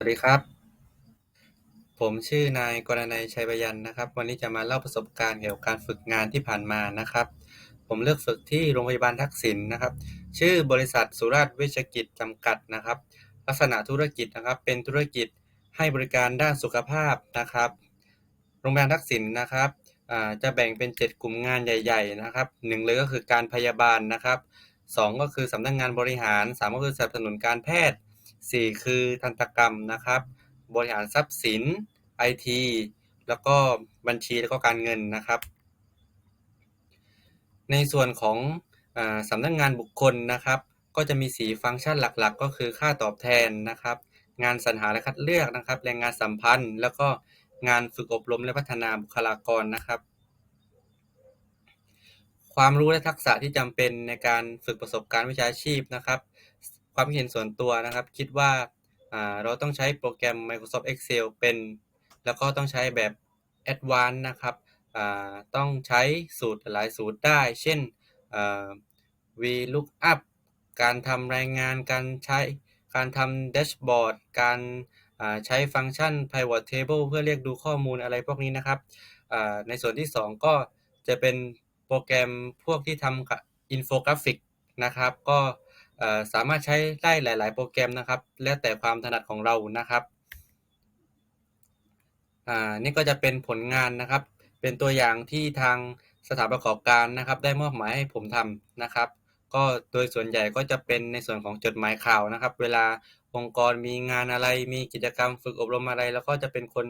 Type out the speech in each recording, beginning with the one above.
สวัสดีครับ ผมชื่อนายกรณัยชัยบยันนะครับ วันนี้จะมาเล่าประสบการณ์เกี่ยวกับการฝึกงานที่ผ่านมานะครับ ผมเลือกฝึกที่โรงพยาบาลทักษิณนะครับ ชื่อบริษัทสุราษฎร์เวชกิจจำกัดนะครับ ลักษณะธุรกิจนะครับ เป็นธุรกิจให้บริการด้านสุขภาพนะครับ โรงพยาบาลทักษิณนะครับจะแบ่งเป็น 7 กลุ่มงานใหญ่ ๆ นะครับหนึ่งเลยก็คือการพยาบาลนะครับสองก็คือสำนักงานบริหารสามก็คือสนับสนุนการแพทย์ สี่คือทันตกรรมนะครับ บริหารทรัพย์สินไอทีแล้วก็บัญชีแล้วก็การเงินนะครับ ในส่วนของอสำนักงานบุคคลนะครับ ก็จะมีสีฟังก์ชันหลักๆ ก็คือค่าตอบแทนนะครับ งานสรรหาและคัดเลือกนะครับ แรงงานสัมพันธ์ แล้วก็งานฝึกอบรมและพัฒนาบุคลากรนะครับ ความรู้และทักษะที่จำเป็นในการฝึกประสบการณ์วิชาชีพนะครับ ความคิดเห็นส่วนตัวนะครับ คิดว่าเราต้องใช้โปรแกรม Microsoft Excel เป็น แล้วก็ต้องใช้แบบ Advanced นะครับต้องใช้สูตรหลายสูตรได้ เช่น VLOOKUP การทำรายงานการใช้การทำแดชบอร์ดการใช้ฟังก์ชัน Pivot Table เพื่อเรียกดูข้อมูลอะไรพวกนี้นะครับ ในส่วนที่ 2 ก็จะเป็นโปรแกรมพวกที่ทำอินโฟกราฟิกนะครับ ก็ สามารถใช้ได้หลาย ๆ โปรแกรมนะครับ แล้วแต่ความถนัดของเรานะครับอ่านี่ก็จะเป็นผลงานนะครับ เป็นตัวอย่างที่ทางสถานประกอบการนะครับ ได้มอบหมายให้ผมทำนะครับ ก็โดยส่วนใหญ่ก็จะเป็นในส่วนของจดหมายข่าวนะครับ เวลาองค์กรมีงานอะไรมีกิจกรรมฝึกอบรมอะไร แล้วก็จะเป็นคน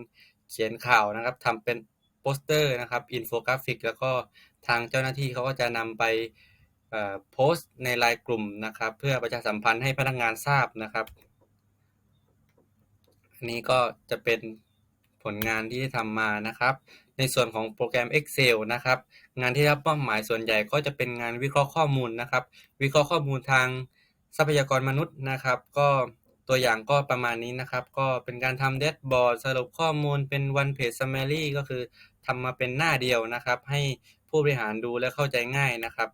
เขียนข่าวนะครับทำเป็นโปสเตอร์นะครับอินโฟกราฟิก แล้วก็ทางเจ้าหน้าที่เขาก็จะนำไป โพสต์ในไลน์กลุ่มนะครับ เพื่อประชาสัมพันธ์ให้พนักงานทราบนะครับอันนี้ก็จะเป็นผลงานที่ได้ทำมานะครับ ในส่วนของโปรแกรม Excel นะครับ งานที่รับมอบหมายส่วนใหญ่ก็จะเป็นงานวิเคราะห์ข้อมูลนะครับ วิเคราะห์ข้อมูลทางทรัพยากรมนุษย์นะครับ ก็ตัวอย่างก็ประมาณนี้นะครับ ก็เป็นการทำแดชบอร์ดสรุปข้อมูลเป็น one page summary ก็คือทำมาเป็นหน้าเดียวนะครับ ให้ผู้บริหารดูและเข้าใจง่ายนะครับ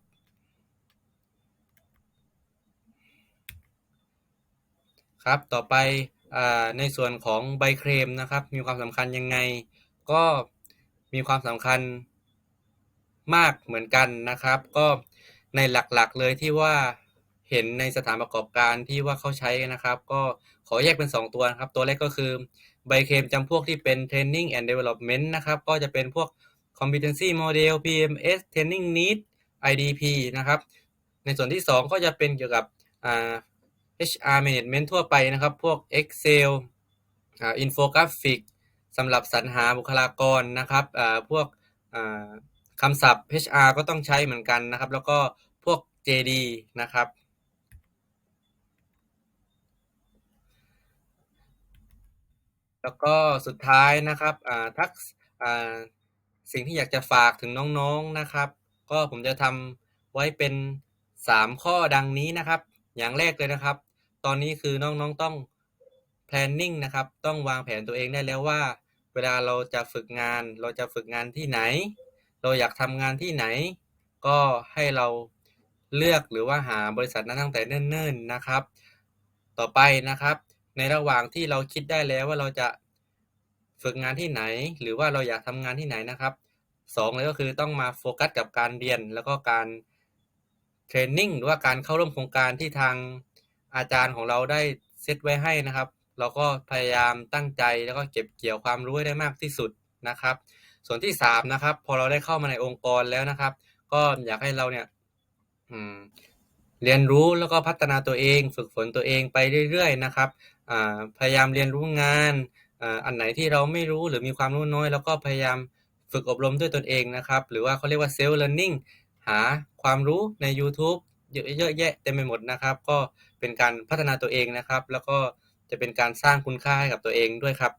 ครับ ต่อไปอในส่วนของใบเคลมนะครับ มีความสำคัญยังไง ก็มีความสำคัญมากเหมือนกันนะครับ ก็ในหลักๆเลยที่ว่าเห็นในสถานประกอบการที่ว่าเขาใช้นะครับ ก็ขอแยกเป็น 2 ตัวนะครับ ตัวแรกก็คือใบเคลมจำพวกที่เป็น Training and Development นะครับ ก็จะเป็นพวก Competency Model PMS Training Need IDP นะครับ ในส่วนที่ 2 ก็จะเป็นเกี่ยวกับ HR Management ทั่วไปนะครับ พวก Excel อ่า Infographic สำหรับสรรหาบุคลากรนะครับพวกคำศัพท์ HR ก็ต้องใช้เหมือนกันนะครับ แล้วก็พวก JD นะครับ แล้วก็สุดท้ายนะครับทักอ่าสิ่งที่อยากจะฝากถึงน้องๆนะครับ ก็ผมจะทำไว้เป็น 3 ข้อดังนี้นะครับ อย่างแรกเลยนะครับ ตอนนี้คือน้องๆต้อง planning นะครับ ต้องวางแผนตัวเองได้แล้วว่า เวลาเราจะฝึกงาน เราจะฝึกงานที่ไหน เราอยากทำงานที่ไหน ก็ให้เราเลือกหรือว่าหาบริษัทนั้นตั้งแต่เนิ่นๆนะครับ ต่อไปนะครับ ในระหว่างที่เราคิดได้แล้วว่าเราจะฝึกงานที่ไหน หรือว่าเราอยากทำงานที่ไหนนะครับสองเลยก็คือต้องมาโฟกัสกับการเรียนแล้วก็การเทรนนิ่งหรือว่าการเข้าร่วมโครงการที่ทาง อาจารย์ของเราได้เซตไว้ให้นะครับ เราก็พยายามตั้งใจแล้วก็เก็บเกี่ยวความรู้ให้ได้มากที่สุดนะครับ ส่วนที่สามนะครับพอเราได้เข้ามาในองค์กรแล้วนะครับ ก็อยากให้เราเนี่ยเรียนรู้แล้วก็พัฒนาตัวเอง ฝึกฝนตัวเองไปเรื่อยๆนะครับพยายามเรียนรู้งานอันไหนที่เราไม่รู้หรือมีความรู้น้อย แล้วก็พยายามฝึกอบรมด้วยตนเองนะครับ หรือว่าเขาเรียกว่า self learning หาความรู้ในยูทูบ เยอะเยอะแยะเต็มไปหมดนะครับ ก็เป็นการพัฒนาตัวเองนะครับ แล้วก็จะเป็นการสร้างคุณค่าให้กับตัวเองด้วยครับ